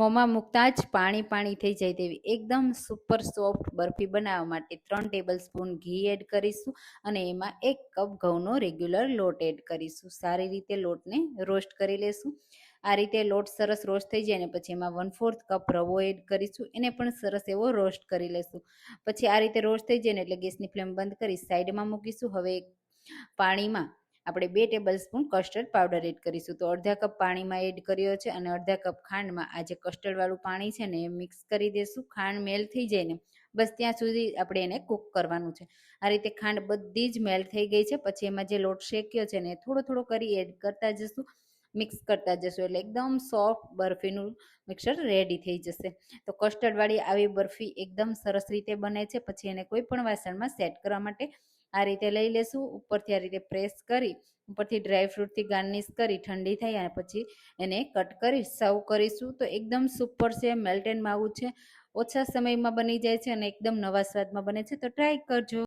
મોંમાં મૂકતા જ પાણી પાણી થઈ જાય તેવી. એકદમ સુપર સોફ્ટ બરફી બનાવવા માટે ત્રણ ટેબલ સ્પૂન ઘી એડ કરીશું અને એમાં એક કપ ઘઉંનો રેગ્યુલર લોટ એડ કરીશું. સારી રીતે લોટને રોસ્ટ કરી લેશું. આ રીતે લોટ સરસ રોસ્ટ થઈ જાય ને પછી એમાં વન ફોર્થ કપ રવો એડ કરીશું. એને પણ સરસ એવો રોસ્ટ કરી લેશું. પછી આ રીતે રોસ્ટ થઈ જાય ને એટલે ગેસની ફ્લેમ બંધ કરી સાઈડમાં મૂકીશું. હવે પાણીમાં આપણે બે tablespoon custard powder add કરીશું. તો અડધા કપ પાણીમાં એડ કર્યો છે અને અડધા કપ ખાંડમાં આ જે કસ્ટર્ડવાળું પાણી છે ને એ મિક્સ કરી દેશું. ખાંડ મેલ થઈ જાય ને બસ ત્યાં સુધી આપણે એને કૂક કરવાનું છે. આ રીતે ખાંડ બધી જ મેલ્ટ થઈ ગઈ છે. પછી એમાં જે લોટ શેક્યો છે ને થોડો થોડો કરી એડ કરતા જશું. મિક્સ કરતા જશું એટલે એકદમ સોફ્ટ બરફીનું મિક્સર રેડી થઈ જશે. તો કસ્ટર્ડવાળી આવી બરફી એકદમ સરસ રીતે બને છે. પછી એને કોઈ પણ વાસણમાં સેટ કરવા માટે આ રીતે લઈ લેશું. ઉપરથી આ રીતે પ્રેસ કરી, ઉપરથી ડ્રાયફ્રૂટથી ગાર્નિશ કરી, ઠંડી થઈ અને પછી એને કટ કરી સર્વ કરીશું. તો એકદમ સુપર છે મેલ્ટ એન્ડ માવું છે. ઓછા સમયમાં બની જાય છે અને એકદમ નવા સ્વાદમાં બને છે. તો ટ્રાય કરજો.